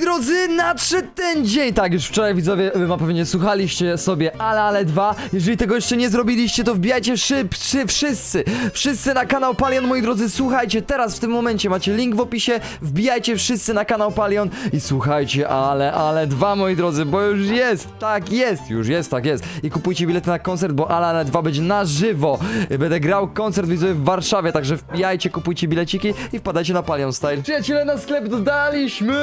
moi drodzy, nadszedł ten dzień. Tak, już wczoraj widzowie ma pewnie słuchaliście sobie Ale Ale 2. Jeżeli tego jeszcze nie zrobiliście, to wbijajcie szyb, wszyscy, wszyscy na kanał Palion, moi drodzy. Słuchajcie, teraz w tym momencie macie link w opisie. Wbijajcie wszyscy na kanał Palion i słuchajcie Ale Ale 2, moi drodzy, bo już jest, tak jest, już jest, tak jest. I kupujcie bilety na koncert, bo Ale Ale 2 będzie na żywo. Będę grał koncert widzowie w Warszawie, także wbijajcie, kupujcie bileciki i wpadajcie na Palion Style. Przyjaciele, na sklep dodaliśmy...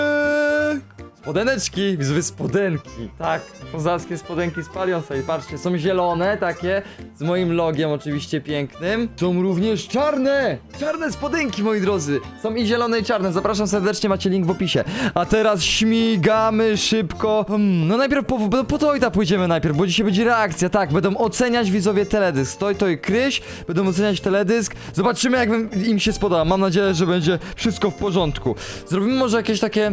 Spodeneczki, widzowie spodenki, tak, kozackie spodenki z Palion Style, patrzcie, są zielone takie, z moim logiem oczywiście pięknym. Są również czarne, czarne spodenki moi drodzy, są i zielone i czarne, zapraszam serdecznie, macie link w opisie. A teraz śmigamy szybko, hmm, no najpierw po, po, po Toyota pójdziemy najpierw, bo dzisiaj będzie reakcja, tak, będą oceniać widzowie teledysk, Toj, Toj, Kryś, będą oceniać teledysk, zobaczymy jak im się spodoba, mam nadzieję, że będzie wszystko w porządku. Zrobimy może jakieś takie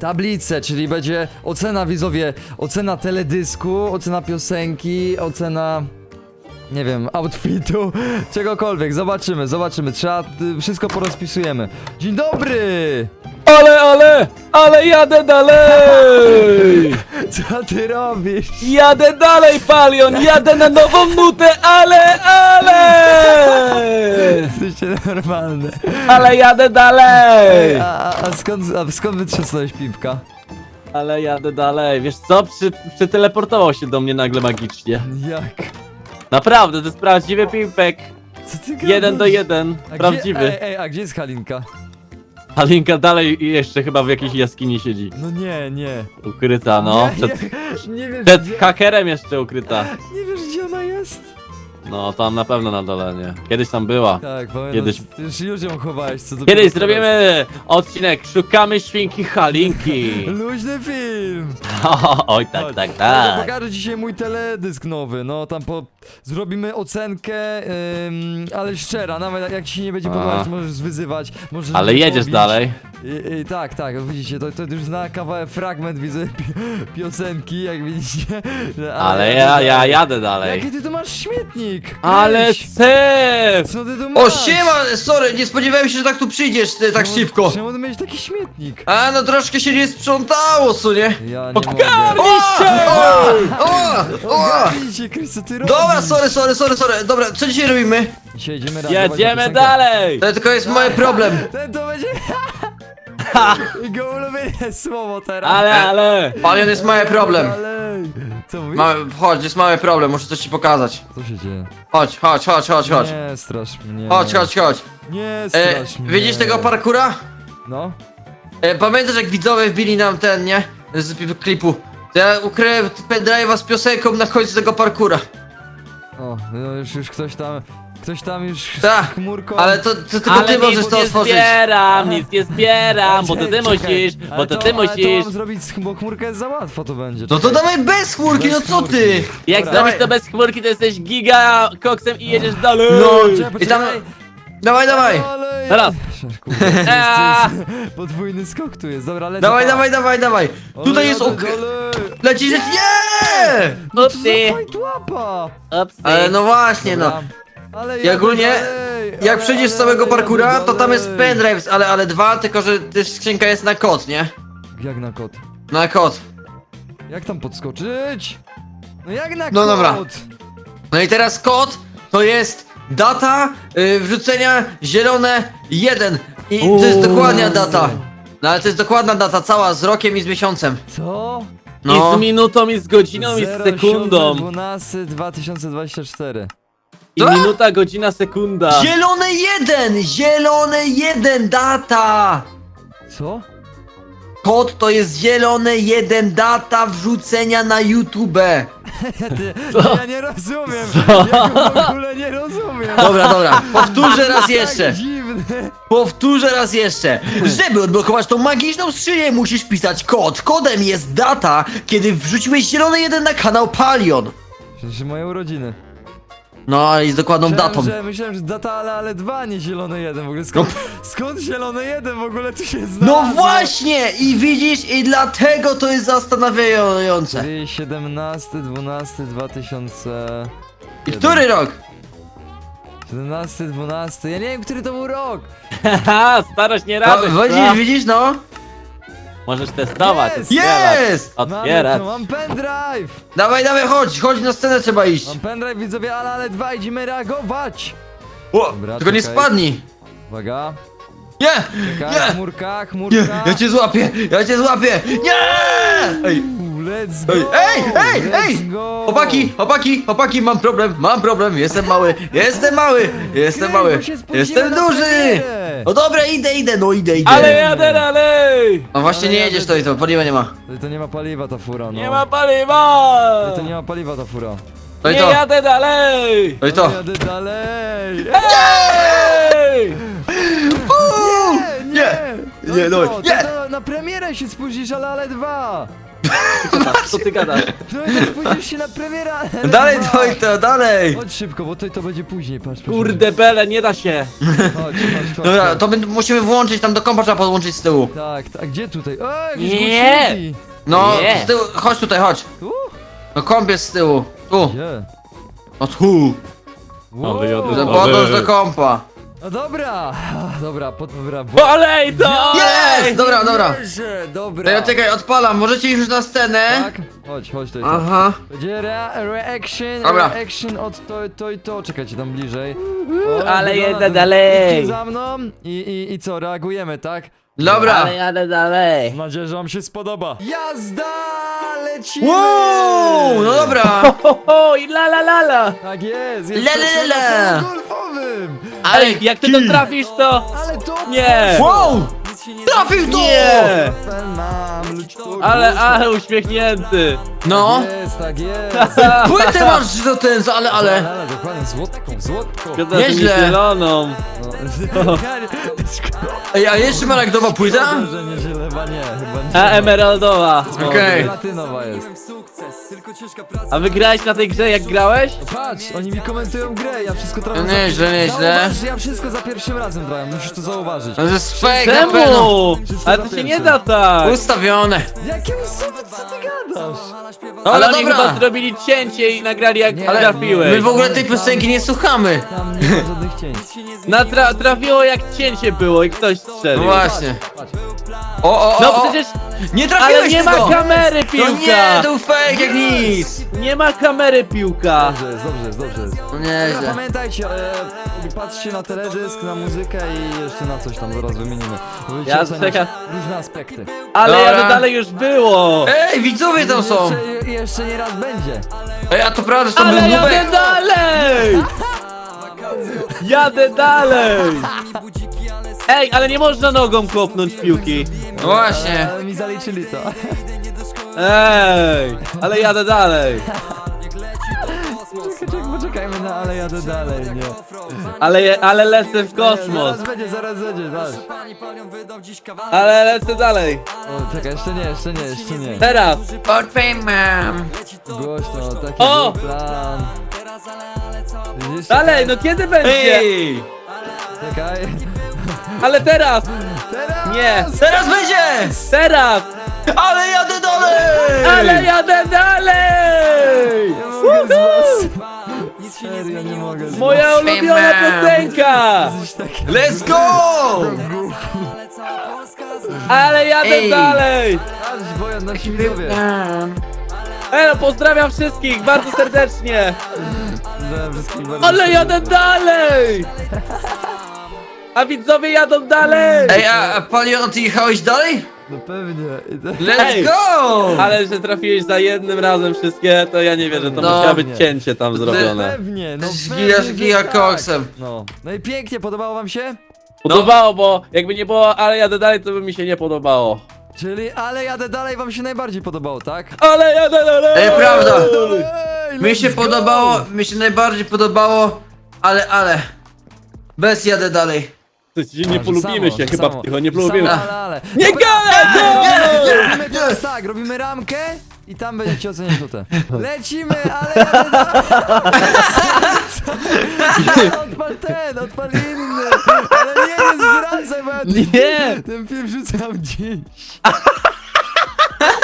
tablice, czyli będzie ocena widzowie, ocena teledysku, ocena piosenki, ocena nie wiem, outfitu, czegokolwiek, zobaczymy, zobaczymy, trzeba, y, wszystko porozpisujemy. Dzień dobry! Ale, ale, ale jadę dalej! Co ty robisz? Jadę dalej, Palion, jadę na nową nutę, ale, ale! Normalne. Ale jadę dalej! A, a, a skąd, a skąd wytrzasnąłeś pipka? Ale jadę dalej, wiesz co, Przy, przyteleportował się do mnie nagle magicznie. Jak? Naprawdę, to jest prawdziwy pimpek. Co ty gadasz? Jeden do jeden, A prawdziwy. Gdzie, ej, ej, a gdzie jest Halinka? A Linka dalej jeszcze chyba w jakiejś jaskini siedzi. No nie, nie. Ukryta, no. nie, Przed, nie, nie wiesz przed gdzie, hakerem jeszcze ukryta. nie No, tam na pewno na dole, nie? Kiedyś tam była. Tak, pamiętam, Kiedyś- ty już, ją chowałeś, co dopiero Kiedyś zrobimy odcinek Szukamy świnki Halinki. Luźny film! Oj, tak, Chodź. tak, Ale to tak. Pokażę dzisiaj mój teledysk nowy, no tam po... Zrobimy ocenkę, ym, ale szczera, nawet jak ci się nie będzie A. podobać, możesz zwyzywać, możesz Ale mnie jedziesz pobić. dalej. I, i, tak, tak, widzicie, to, to już zna kawałek, fragment, widzę, pi piosenki, jak widzicie. Ale ja, ja jadę dalej. Jaki ty tu masz śmietnik? Ale Kryś, syf! Co ty tu masz? O siema, sorry, nie spodziewałem się, że tak tu przyjdziesz ty, tak Czemu- szybko. Czemu ty miałeś taki śmietnik? A no troszkę się nie sprzątało, co nie? Ja nie mogę. O! O! Ogarnijcie, Kryś, co ty robisz? Dobra, sorry, sorry, sorry, sorry. Dobra, co dzisiaj robimy? Dzisiaj jedziemy na Jedziemy dalej! To tylko jest mały problem. Ten to będzie... Jego ulubione słowo teraz. Ale, ale! Palion jest mały problem. Dalej. Co mówisz? Mały, chodź, jest mały problem, muszę coś ci pokazać. Co się dzieje? Chodź, chodź, chodź, chodź, chodź. Nie strasz mnie. Chodź, chodź, chodź. Nie E, strasz mnie. widzisz tego parkura? No. E, pamiętasz jak widzowie wbili nam ten, nie? Z pi- klipu. To ja ukryłem pendrive'a z piosenką na końcu tego parkura. O, no już, już ktoś tam... Ktoś tam już Tak, chmurką... Ale to, to tylko Ale ty nic możesz to nie otworzyć. zbieram, nic nie zbieram, bo to ty Czekaj, musisz, ale bo to ty Ale to musisz. mam zrobić, z- bo chmurka jest za łatwo to będzie. No to czekaj. dawaj bez chmurki, no Bez co ty? chmurki. Jak Dobra. zrobisz to bez chmurki, to jesteś giga koksem i jedziesz dalej! No, Czekaj, i tam... poczekaj. Dawaj, dawaj! Dalej. Teraz. Kurde, jest, jest, podwójny skok tu jest, dobra, lecę. Dawaj, pa. dawaj, dawaj, dawaj! Tutaj jest ok... Lecisz, lecisz, nie! No co za Upsi, fight łapa! upsi. Ale no właśnie, no. Dobra. Ale I ogólnie, jak ale- przejdziesz z ale- całego ale parkura, to tam jest pendrive, ale, ale dwa, tylko że też skrzynka jest na kod, nie? Jak na kod? Na kod. Jak tam podskoczyć? No jak na No kod? dobra. No i teraz kod to jest data y, wrzucenia zielone 1. I to jest dokładna data. No ale to jest dokładna data, cała z rokiem i z miesiącem. Co? I No. z minutą, i z godziną, i z sekundą. 12 2024. I minuta, godzina, sekunda. Zielone 1! Zielone 1 data! Co? Kod to jest zielone 1 data wrzucenia na YouTube. Ty, Co? Ja nie rozumiem. Co? Ja go w ogóle nie rozumiem. Dobra, dobra, powtórzę raz jeszcze. Tak dziwne. Powtórzę raz jeszcze. Żeby odblokować tą magiczną skrzynię, musisz pisać kod. Kodem jest data, kiedy wrzuciłeś zielony jeden na kanał Palion. Przecież moje urodziny. No i z dokładną Myślałem, datą. że, myślałem, że data, ale, ale dwa, nie zielony jeden. W ogóle skąd, skąd zielony jeden w ogóle tu się znalazł? No właśnie! I widzisz, i dlatego to jest zastanawiające. Czyli 17, 12, 2000... I który rok? 17, 12, ja nie wiem, który to był rok. Haha, starość nie No, radość. widzisz, widzisz, no? Możesz testować, Jest! otwierać. Jest! Mam, Otwierać. no, mam pendrive! Dawaj, dawaj, chodź, chodź na scenę trzeba iść. Mam pendrive, widzowie, ale, ale dwa, idziemy reagować! O, Dobra, tylko nie czekaj. spadnij. Uwaga, Nie! czekaj, Nie! chmurka, Nie! chmurka. Ja cię złapię! Ja cię złapię! Nie! Ej! Let's go! Ej, ej, ej, let's ej! go! Chłopaki, chłopaki, chłopaki, mam problem, mam problem, jestem mały, jestem mały, jestem mały, się jestem na duży! premierę. No dobra, idę, idę, no idę, idę. Ale jadę dalej! No właśnie Ale nie jedziesz to i to, paliwa nie ma. To, to nie ma paliwa ta fura, no. Nie ma paliwa! To nie ma paliwa ta fura. To i Nie to, jadę dalej! to i to. Jadę dalej! Ej! Uuu, Nie, Nie! No Nie, i no, nie! To, to na premierę się spóźnisz, ale ale dwa! Co ty gadasz? No i to spóźnisz się na premierę, ale ale Dalej dwa. to i to, dalej! Chodź szybko, bo to, to będzie później, patrz. patrz, Kurde bele, nie da się. Chodź, chodź, chodź. Dobra, chodź. to my musimy włączyć, tam do kompa trzeba podłączyć z tyłu. Tak, tak, gdzie tutaj? O, jakieś Nie. głośniki. No, Nie. z tyłu, chodź tutaj, chodź. Tu? No komp jest z tyłu. Tu, Gdzie? no tu. Wow. wyjadę Że O, podłącz wy. do kompa. No dobra, dobra, pod, dobra. bo- Olej to! Jest! Dobra, dobra. To dobra. ja czekaj, odpalam, możecie iść już na scenę? Tak? Chodź, chodź tutaj. Aha. Będzie rea reaction, Dobra. reaction od to, to i to. Czekajcie tam bliżej. Ale dobra, jedę idźcie dalej. za mną i, i, i co, reagujemy, tak? Dobra. Ale jadę dalej. Mam nadzieję, że wam się spodoba. Jazda! Lecimy! Wow, no dobra. Ho, ho, ho, i la la la la. Tak jest, la, la. na polu golfowym! Ale Ej, jak ty to trafisz to... Ale to... Nie! Wow! Trafił to! Nie! Ale, ale uśmiechnięty. No. Jest, tak jest. Płytę masz do ten, ale, ale. Ale dokładnie, złotką, złotką. Nieźle. zieloną. No. Ej, a jeszcze ma lagdowa płyta? Szkoda, że nie zielewa, nie, chyba nie. A emeraldowa. Okej. Platynowa jest. A wygrałeś na tej grze jak grałeś? Patrz, oni mi komentują grę, ja wszystko trafię. No nieźle, nieźle. Zauważ, że ja wszystko za pierwszym razem grałem, musisz to zauważyć. No to jest fake na pewno. Czemu? Ale to za się nie da tak. Ustawione. Jakim sobie, co ty gadasz? Ale Ale oni dobra. chyba zrobili cięcie i nagrali jak Nie, My trafiłeś. w ogóle tej piosenki nie słuchamy. Tam nie ma żadnych cięć. Na tra trafiło jak cięcie było i ktoś No strzelił. właśnie. O, o, o, No o. przecież... Nie trafiłeś Ale nie ma kamery To nie, piłka! to był fake jak nic. Nie ma kamery piłka! Dobrze jest, dobrze jest, dobrze jest. No Dobra, nieźle. pamiętajcie, e, patrzcie na teledysk, na muzykę i jeszcze na coś tam zaraz wymienimy. Ja oceniać czekam. Różne aspekty. Ale Dobra. ja dalej już było! Ej, widzowie tam są. Jeszcze, jeszcze nie raz będzie. Ej, a to prawda, że to był Ale jadę nubek. dalej! Jadę dalej! Ej, ale nie można nogą kopnąć piłki. No właśnie. Ale mi zaliczyli to. Ej, ale jadę dalej. Czekaj, czekaj, poczekajmy na ale jadę dalej, nie. Ale, je- ale lecę w kosmos. Zaraz będzie, zaraz będzie, zaraz. Ale lecę dalej. O, czekaj, jeszcze nie, jeszcze nie, jeszcze nie. Teraz. Portfej mam. Głośno, taki O! był plan. Widzisz? Dalej, no kiedy będzie? Ej! Czekaj. Ale teraz. Teraz! Nie. Teraz będzie! Teraz. Ale jadę dalej! Ale jadę dalej. Mogę was. Serio, nie mogę z Moja ulubiona piosenka. Let's go! Ale jadę Ej. dalej. Patrz, boję nasi widzowie. Ej, no pozdrawiam wszystkich bardzo serdecznie. Wszystkich bardzo Ale jadę dalej. A widzowie jadą dalej. Ej, a, a Palion, ty jechałeś dalej? No pewnie. I to- Let's Ej. go! Ale że trafiłeś za jednym razem wszystkie, to ja nie wierzę, to No. musiało być cięcie tam zrobione. Pewnie, no pewnie, giga- że giga tak. koksem. No. No i pięknie, podobało wam się? Podobało, bo jakby nie było, ale jadę dalej, to by mi się nie podobało. Czyli ale jadę dalej wam się najbardziej podobało, tak? Ale jadę dalej! Ej, prawda. Ej, Mi let's się go! podobało, mi się najbardziej podobało, ale, ale. Bez jadę dalej. Nie Że polubimy samo, się, chyba samo. nie Że polubimy. Samo, ale, ale. Nie gadaj! Robimy teraz tak, robimy ramkę i tam będziecie oceniać nutę. Lecimy, ale jadę dalej. Odpal ten, odpal inny. Ale nie, nie zdradzaj, bo ja Nie! ten film rzucam dziś.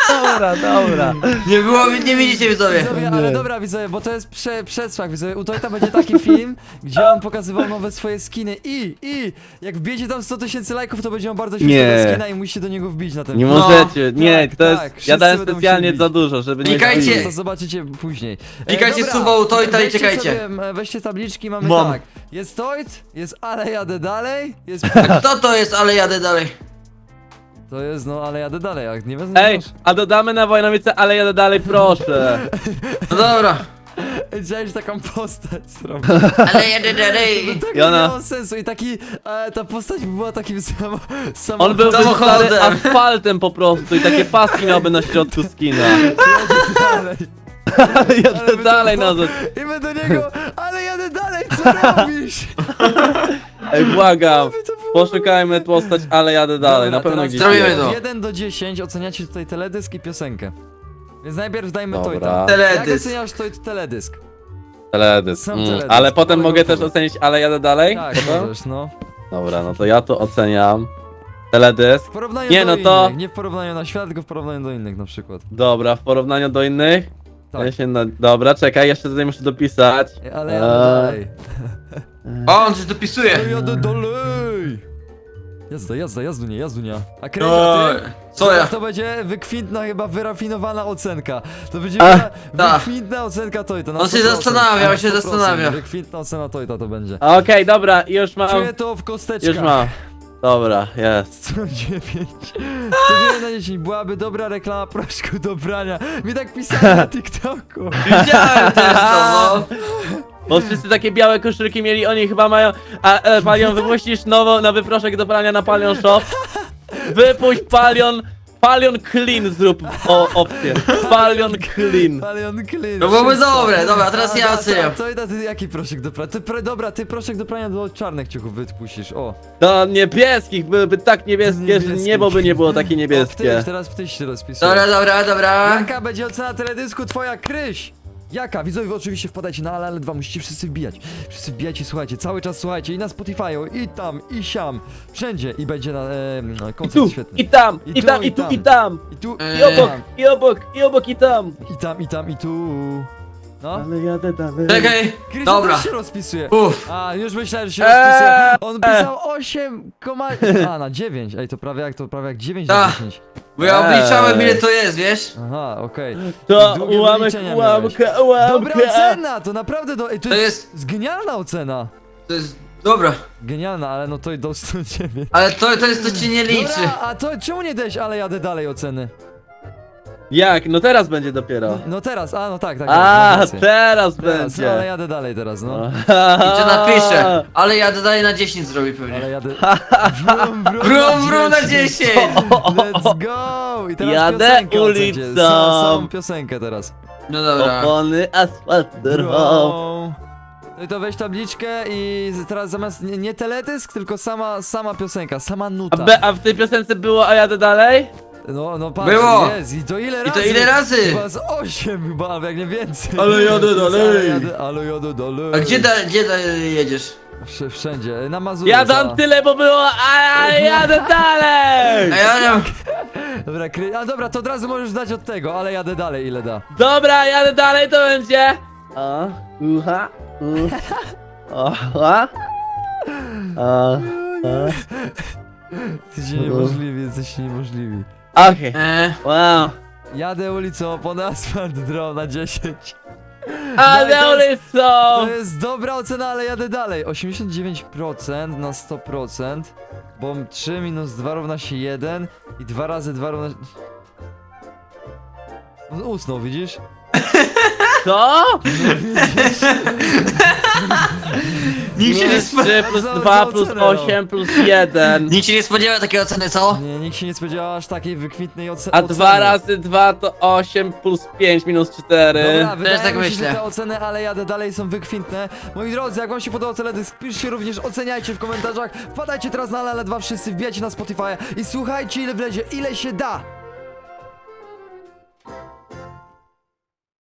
Dobra, dobra. Nie było, nie widzicie widzowie. Widzowie, ale dobra widzowie, bo to jest prze, przedsmak widzowie. U Tojta będzie taki film, gdzie on pokazywał nowe swoje skiny i, i, jak wbijecie tam 100 tysięcy lajków, to będzie on bardzo Nie. skina i musicie do niego wbić na ten Nie film. No, możecie, nie, tak, to jest. tak, wszyscy ja dałem będą specjalnie musieli za dużo, żeby nie Klikajcie. To zobaczycie później. E, Klikajcie dobra, suba u Tojta i weźcie czekajcie. Sobie, e, weźcie tabliczki, mamy Mam. tak. Jest Tojt, jest ale jadę dalej, jest... Kto to jest, ale jadę dalej. To jest, no ale jadę dalej, jak nie wezmę... Ej, a dodamy na Wojnowice, ale jadę dalej, proszę. No dobra. Chciałeś taką postać zrobić. Ale jadę dalej. To tak I ona- nie miało sensu i taki, e, ta postać była takim samo, samo On byłby Samochodem. stary asfaltem po prostu i takie paski miałby na środku skina. dalej. Ale jadę dalej na to. I my do niego, ale jadę dalej, co robisz? Ej, błagam. To Poszukajmy postać, ale jadę dalej. Dobra, Na pewno gdzieś zrobimy jest. to. 1 do 10 oceniacie tutaj teledysk i piosenkę. Więc najpierw dajmy Dobra. Tojta. Jak Teledysk. oceniasz Tojt teledysk? Teledysk. Sam Mm, teledysk, ale potem kolego mogę też ocenić, ale jadę dalej? Tak, Potem? możesz, no. Dobra, no to ja to oceniam. Teledysk. W porównaniu Nie, do no to- innych, nie w porównaniu na świat, tylko w porównaniu do innych na przykład. Dobra, w porównaniu do innych? Tak. Ja się na... Dobra, czekaj, jeszcze tutaj muszę dopisać. Ale jadę Eee. dalej. O, on coś dopisuje. Ale jadę dalej! Jazda, jazda, jazdunia, jazdunia. A O, kręga ty? co ja? To będzie wykwintna, chyba wyrafinowana ocenka. To będzie A, wyra- tak. wykwintna ocenka Tojta. na On się 100%. zastanawia, on się 100%. zastanawia. Wykwintna ocena Tojta to będzie. Okej, dobra, już mam. Czuję to w kosteczkach. Już mam. Dobra, jest. 109. 109 na 10. Byłaby dobra reklama proszku do brania. Mi tak pisali na TikToku. Widziałem też to, no. Bo wszyscy takie białe koszulki mieli, oni chyba mają. A e, Palion, wypuścisz nowo na wyproszek do prania na Palion Shop. Wypuść Palion. Palion Clean zrób o, opcję. Palion Clean. Palion clean. No byłoby wszystko. dobre, dobra, teraz ja A, oceniam. To, to, ty jaki proszek do prania? Ty, pre, dobra, ty proszek do prania do czarnych ciuchów wypuścisz. O. Do niebieskich byłyby tak niebieskie, że Niebieskich. niebo by nie było takie O, niebieskie. ptyś, teraz ptyś się rozpisuje. Dobra, dobra, dobra. Jaka będzie ocena teledysku twoja kryś? Jaka? Widzowie oczywiście wpadajcie na Ale Ale 2, musicie wszyscy wbijać. Wszyscy wbijajcie, słuchajcie, cały czas słuchajcie i na Spotify'u, i tam, i siam, wszędzie i będzie na e, I koncert tu, świetny. i tam, I i tu, tam, i tu, i tam. I tu. I obok, i obok, i obok, i tam. i tam, i tam, i tu. No. Ale jadę dalej. Czekaj, Kryś dobra. też się rozpisuje. Uff. A, już myślałem, że się Eee. rozpisuje. On pisał 8, a na 9. Ej, to prawie jak to prawie jak 9 na Tak. 10. Bo ja obliczałem Eee. ile to jest, wiesz? Aha, okej. To Długie ułamek, wyliczenia ułamka, Dobra ułamka. ocena, to naprawdę do... Ej, to To jest, jest- genialna ocena. To jest... Dobra. Genialna, ale no to i do 109. Ale to, to jest, to ci nie liczy. Dobra, a to czemu nie dałeś, ale jadę dalej oceny? Jak? No teraz będzie dopiero. No teraz, a no tak, tak. A, masz rację. teraz Teraz, no, ale będzie. jadę dalej teraz, no. I to napiszę. Ale ja dodaję na 10 zrobi Ale pewnie. jadę... Brum, brum, Brum, brum na 10! Let's go! I teraz Jadę ulicą. Sa- Samą piosenkę teraz. No dobra. Opony asfalt. Brum. No i to weź tabliczkę i z- teraz zamiast nie, nie teledysk, tylko sama, sama piosenka, sama A, nuta. be, a w tej piosence było, a jadę dalej? No, no patrz, Było. jest i to ile I razy? to ile razy? Chyba z 8 chyba, jak nie więcej. Ale jadę dalej. Ale jadę, ale jadę dalej. A gdzie, da, gdzie da, jedziesz? Wsz- Wszędzie, na Mazurach. Ja dam tyle, bo było, a ja jadę dalej! A ja nie Dobra, kry... A dobra, to od razu możesz dać od tego, ale jadę dalej, ile da. Dobra, jadę dalej, to będzie. A, uha, u, aha, a, a. Jesteście niemożliwi, jesteście niemożliwi. Okej, e, wow. Jadę ulicą pod asfalt draw na 10. Ale to one To jest dobra ocena, ale jadę dalej. 89% na 100%. Bo 3 minus 2 równa się 1 i 2 razy 2 równa się... On usnął, widzisz? Co? Nikt się nie spodziewa. 3 plus Za- 2 za plus ocenę, no. 8 plus 1. Nikt się nie spodziewa takiej oceny, co? Nie, nikt się nie spodziewał aż takiej wykwintnej oce A oceny. 2 razy 2 to 8 plus 5 minus 4. Dobra, wydaje tak mi się, myślę. że te oceny, ale jadę dalej są wykwintne. Moi drodzy, jak wam się podobał teledysk, piszcie również, oceniajcie w komentarzach. Wpadajcie teraz na Lele 2 wszyscy, wbijajcie na Spotify i słuchajcie ile wlezie, ile się da.